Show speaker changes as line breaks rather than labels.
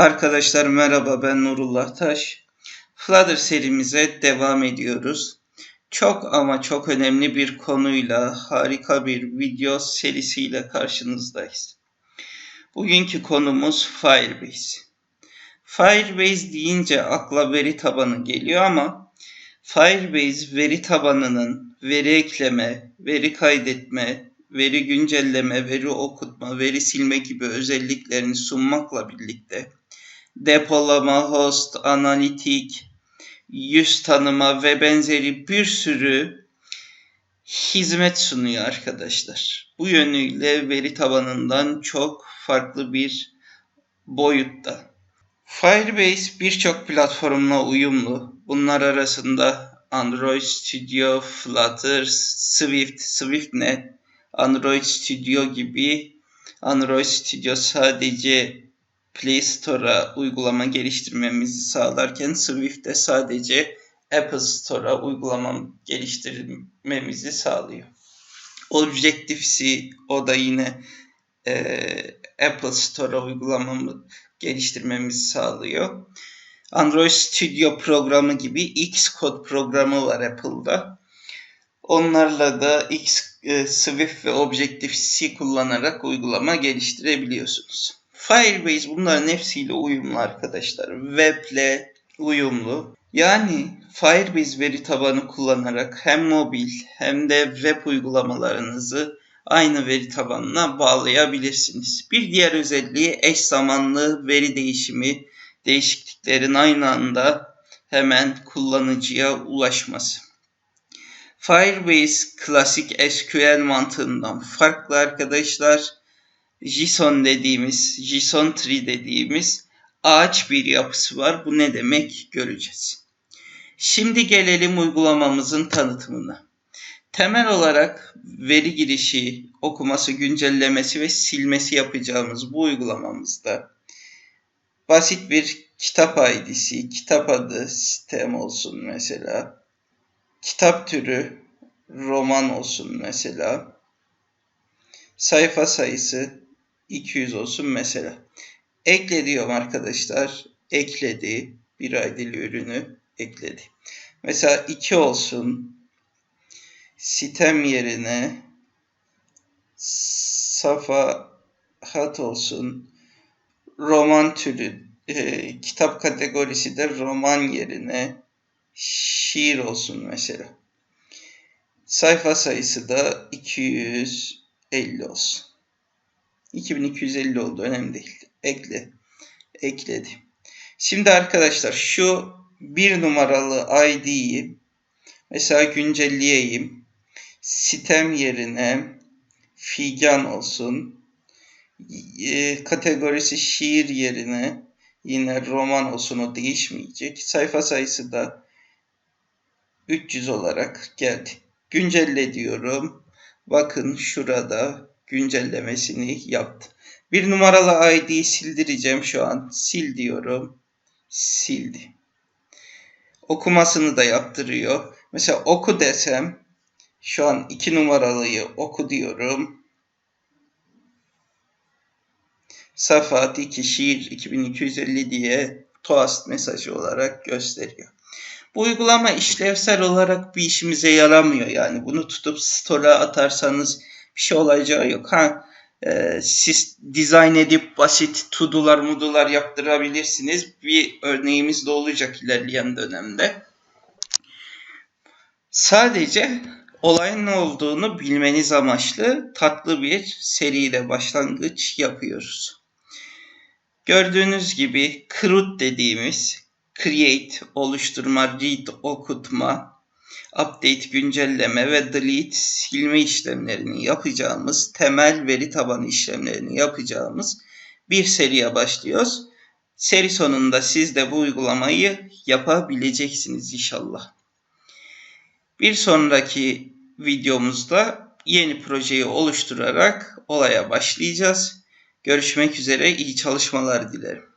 Arkadaşlar merhaba ben Nurullah Taş. Flutter serimize devam ediyoruz. Çok ama çok önemli bir konuyla harika bir video serisiyle karşınızdayız. Bugünkü konumuz Firebase. Firebase deyince akla veri tabanı geliyor ama Firebase veri tabanının veri ekleme, veri kaydetme, veri güncelleme, veri okutma, veri silme gibi özelliklerini sunmakla birlikte depolama, host, analitik, yüz tanıma ve benzeri bir sürü hizmet sunuyor arkadaşlar. Bu yönüyle veri tabanından çok farklı bir boyutta. Firebase birçok platformla uyumlu. Bunlar arasında Android Studio, Flutter, Swift, SwiftNet, Android Studio gibi Android Studio sadece Play Store'a uygulama geliştirmemizi sağlarken Swift'te sadece Apple Store'a uygulama geliştirmemizi sağlıyor. Objective-C o da yine e, Apple Store'a uygulamamı geliştirmemizi sağlıyor. Android Studio programı gibi Xcode programı var Apple'da. Onlarla da X, e, Swift ve Objective-C kullanarak uygulama geliştirebiliyorsunuz. Firebase bunların hepsiyle uyumlu arkadaşlar. Web'le uyumlu. Yani Firebase veri tabanı kullanarak hem mobil hem de web uygulamalarınızı aynı veri tabanına bağlayabilirsiniz. Bir diğer özelliği eş zamanlı veri değişimi, değişikliklerin aynı anda hemen kullanıcıya ulaşması. Firebase klasik SQL mantığından farklı arkadaşlar. JSON dediğimiz, JSON tree dediğimiz ağaç bir yapısı var. Bu ne demek göreceğiz. Şimdi gelelim uygulamamızın tanıtımına. Temel olarak veri girişi, okuması, güncellemesi ve silmesi yapacağımız bu uygulamamızda basit bir kitap ID'si, kitap adı sistem olsun mesela. Kitap türü roman olsun mesela. Sayfa sayısı 200 olsun mesela. Ekle diyorum arkadaşlar. Ekledi. Bir aydeli ürünü ekledi. Mesela 2 olsun. Sitem yerine safa hat olsun. Roman türü e, kitap kategorisi de roman yerine şiir olsun mesela. Sayfa sayısı da 250 olsun. 2250 oldu önemli değil. Ekle. Ekledi. Şimdi arkadaşlar şu bir numaralı ID'yi mesela güncelleyeyim. Sitem yerine figan olsun. E, kategorisi şiir yerine yine roman olsun o değişmeyecek. Sayfa sayısı da 300 olarak geldi. Güncelle diyorum. Bakın şurada güncellemesini yaptı. Bir numaralı ID'yi sildireceğim şu an. Sil diyorum. Sildi. Okumasını da yaptırıyor. Mesela oku desem şu an iki numaralıyı oku diyorum. Safat 2 şiir 2250 diye toast mesajı olarak gösteriyor. Bu uygulama işlevsel olarak bir işimize yaramıyor yani. Bunu tutup store'a atarsanız bir şey olacağı yok. Ha e, siz dizayn edip basit todo'lar mudular yaptırabilirsiniz. Bir örneğimiz de olacak ilerleyen dönemde. Sadece olayın ne olduğunu bilmeniz amaçlı tatlı bir seriyle başlangıç yapıyoruz. Gördüğünüz gibi CRUD dediğimiz create, oluşturma, read, okutma, update, güncelleme ve delete, silme işlemlerini yapacağımız, temel veri tabanı işlemlerini yapacağımız bir seriye başlıyoruz. Seri sonunda siz de bu uygulamayı yapabileceksiniz inşallah. Bir sonraki videomuzda yeni projeyi oluşturarak olaya başlayacağız. Görüşmek üzere, iyi çalışmalar dilerim.